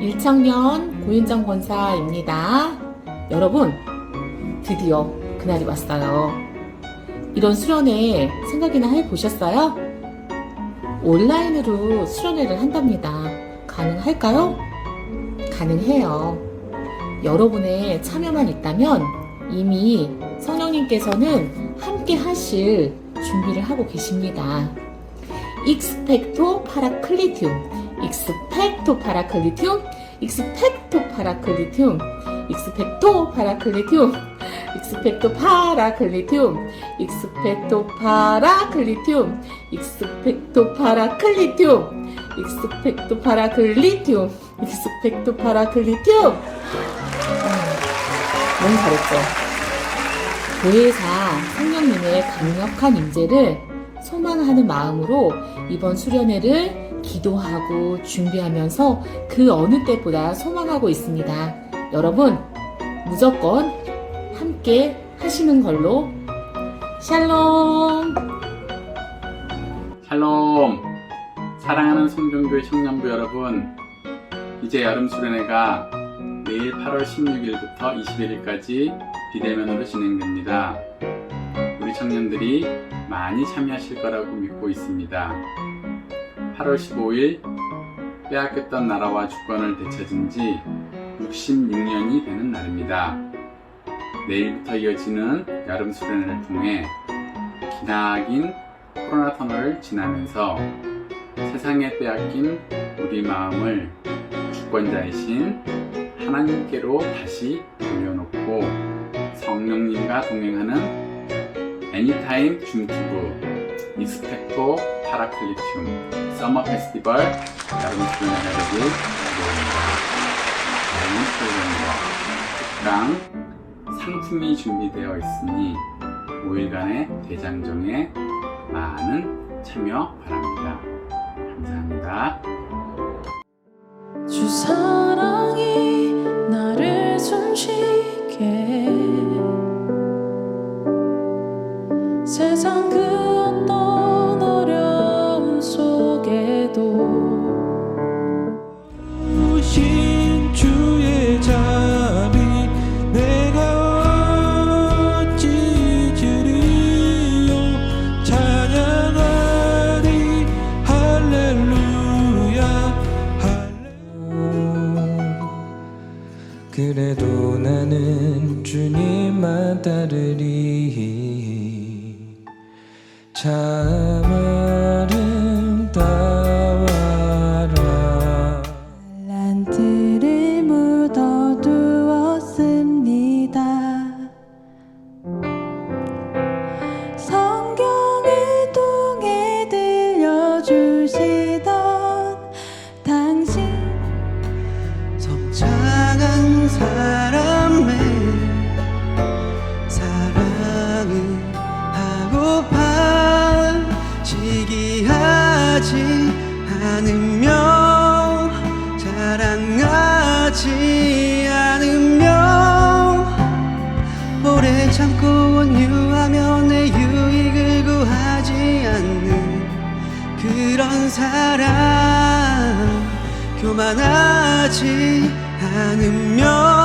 샬롬 일청년 고윤정 권사입니다. 여러분 드디어 그날이 왔어요. 이런 수련회 생각이나 해보셨어요? 온라인으로 수련회를 한답니다. 가능할까요? 가능해요. 여러분의 참여만 있다면 이미 성령님께서는 함께 하실 준비를 하고 계십니다. 익스펙토 파라클리튬, 익스펙토 파라클리튬, 익스펙토 파라클리튬, 익스펙토 파라클리튬, 익스펙토 파라클리튬, 익스펙토 파라클리튬, 익스펙토 파라클리튬, 익스펙토 파라클리튬, 익스펙토 파라클리튬. 너무 잘했죠? 교회사 성령님의 강력한 임재를 소망하는 마음으로 이번 수련회를 기도하고 준비하면서 그 어느 때보다 소망하고 있습니다. 여러분, 무조건 함께 하시는 걸로 샬롬! 샬롬! 사랑하는 성경교회 청년부 여러분, 이제 여름 수련회가 내일 8월 16일부터 21일까지 비대면으로 진행됩니다. 우리 청년들이 많이 참여하실 거라고 믿고 있습니다. 8월 15일 빼앗겼던 나라와 주권을 되찾은 지 66년이 되는 날입니다. 내일부터 이어지는 여름 수련회를 통해 기나긴 코로나 터널을 지나면서 세상에 빼앗긴 우리 마음을 주권자이신 하나님께로 다시 돌려놓고 성령님과 동행하는 애니타임 줌튜브 익스펙토 파라클리튬 서머 페스티벌 여름 되길 기도합니다. 다양한 프로그램과 특강, 상품이 준비되어 있으니 5일간의 대장정에 많은 참여 바랍니다. 감사합니다. 주사 그래도 나는 주님만 따르리. 참 참고 온유하며 내 유익을 구하지 않는 그런 사랑 교만하지 않으며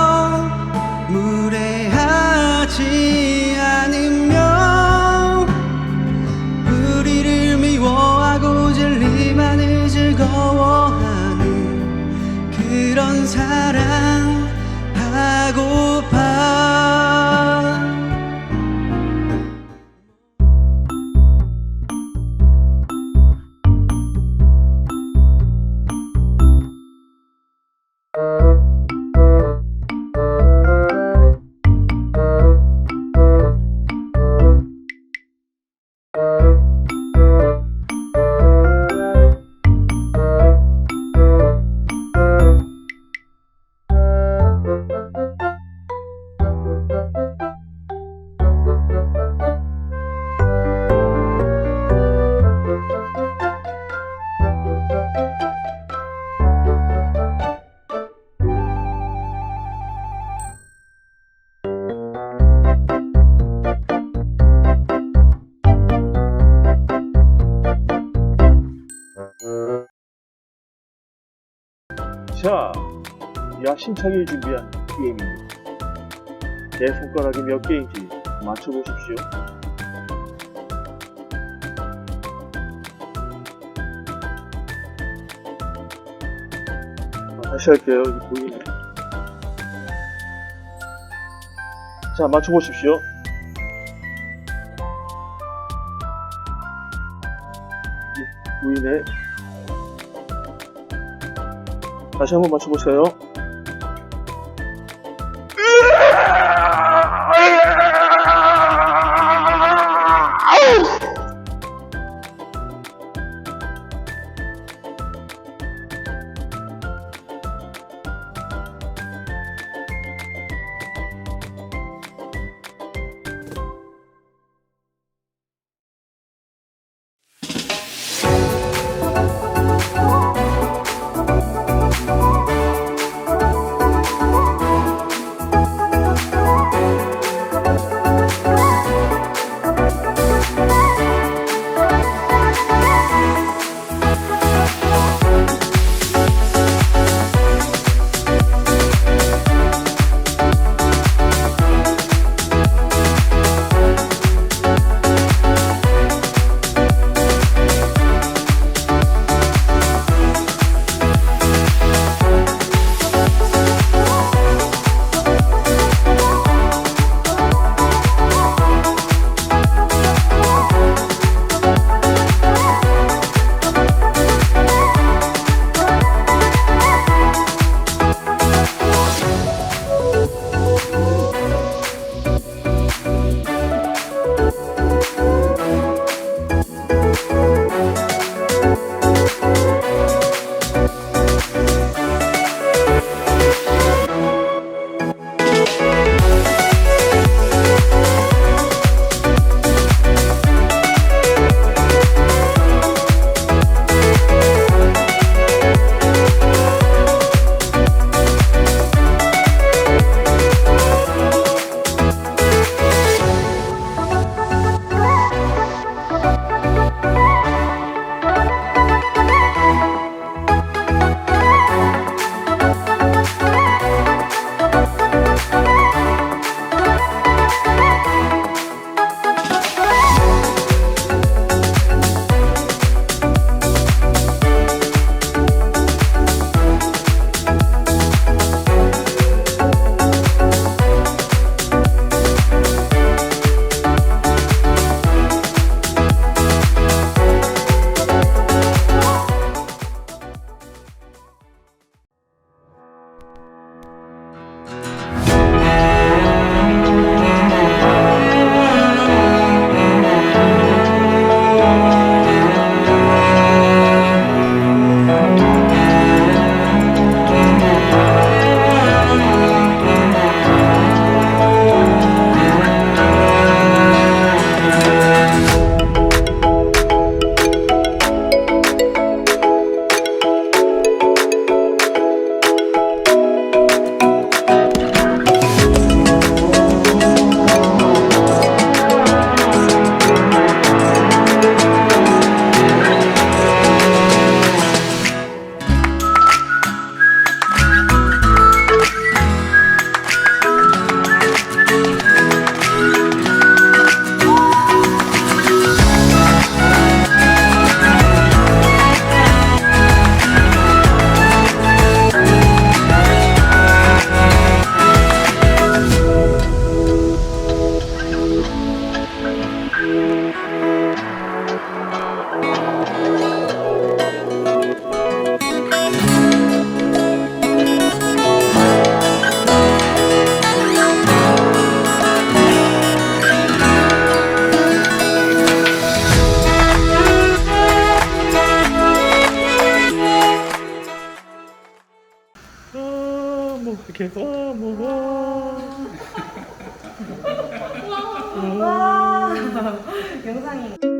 자, 야심차게 준비한 게임입니다. 내 손가락이 몇 개인지 맞춰보십시오. 자, 다시 할게요. 보이네. 자, 맞춰보십시오. 이 보이네. 다시 한번 맞춰보세요. 이렇게, 아, 뭐, 아. 와. 영상이